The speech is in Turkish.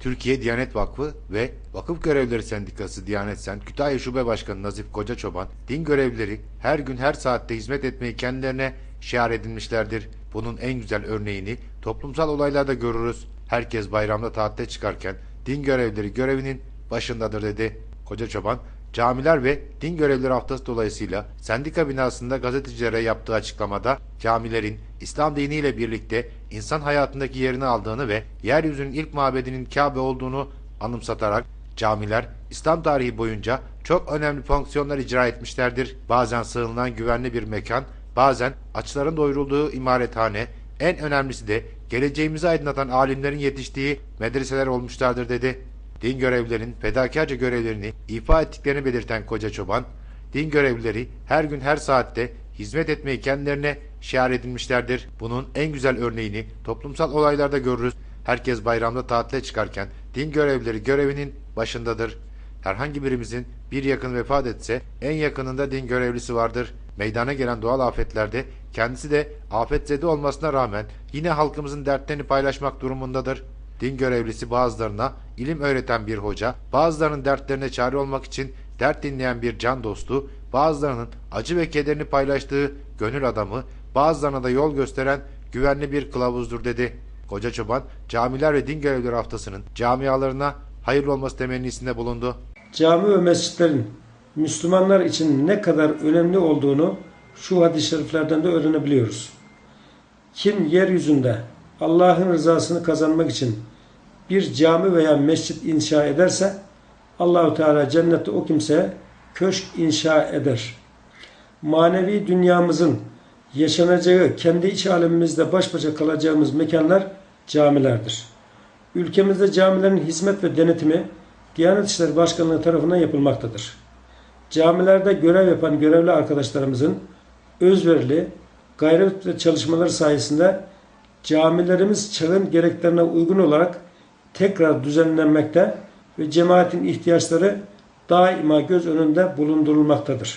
Türkiye Diyanet Vakfı ve Vakıf Görevlileri Sendikası Diyanet Sen Kütahya Şube Başkanı Nazif Koca Çoban, din görevlileri her gün her saatte hizmet etmeyi kendilerine şiar edinmişlerdir. Bunun en güzel örneğini toplumsal olaylarda görürüz. Herkes bayramda tatile çıkarken din görevlileri görevinin başındadır dedi. Koca Çoban, Camiler ve Din Görevlileri Haftası dolayısıyla sendika binasında gazetecilere yaptığı açıklamada camilerin İslam diniyle birlikte insan hayatındaki yerini aldığını ve yeryüzünün ilk mabedinin Kabe olduğunu anımsatarak camiler İslam tarihi boyunca çok önemli fonksiyonlar icra etmişlerdir. Bazen sığınılan güvenli bir mekan, bazen açların doyurulduğu imarethane, en önemlisi de geleceğimizi aydınlatan alimlerin yetiştiği medreseler olmuşlardır dedi. Din görevlilerinin fedakarca görevlerini ifa ettiklerini belirten Koca Çoban, din görevlileri her gün her saatte hizmet etmeyi kendilerine şiar edinmişlerdir. Bunun en güzel örneğini toplumsal olaylarda görürüz. Herkes bayramda tatile çıkarken din görevlileri görevinin başındadır. Herhangi birimizin bir yakın vefat etse en yakınında din görevlisi vardır. Meydana gelen doğal afetlerde kendisi de afetzede olmasına rağmen yine halkımızın dertlerini paylaşmak durumundadır. Din görevlisi bazılarına ilim öğreten bir hoca, bazılarının dertlerine çare olmak için dert dinleyen bir can dostu, bazılarının acı ve kederini paylaştığı gönül adamı, bazılarına da yol gösteren güvenli bir kılavuzdur dedi. Koca Çoban, Camiler ve Din Görevlileri Haftası'nın camialarına hayırlı olması temennisinde bulundu. Cami ve mescitlerin Müslümanlar için ne kadar önemli olduğunu şu hadis-i şeriflerden de öğrenebiliyoruz. Kim yeryüzünde Allah'ın rızasını kazanmak için bir cami veya mescit inşa ederse Allahu Teala cennette o kimseye köşk inşa eder. Manevi dünyamızın yaşanacağı, kendi iç alemimizde baş başa kalacağımız mekanlar camilerdir. Ülkemizde camilerin hizmet ve denetimi Diyanet İşleri Başkanlığı tarafından yapılmaktadır. Camilerde görev yapan görevli arkadaşlarımızın özverili, gayret ve çalışmaları sayesinde camilerimiz çağın gereklerine uygun olarak tekrar düzenlenmekte ve cemaatin ihtiyaçları daima göz önünde bulundurulmaktadır.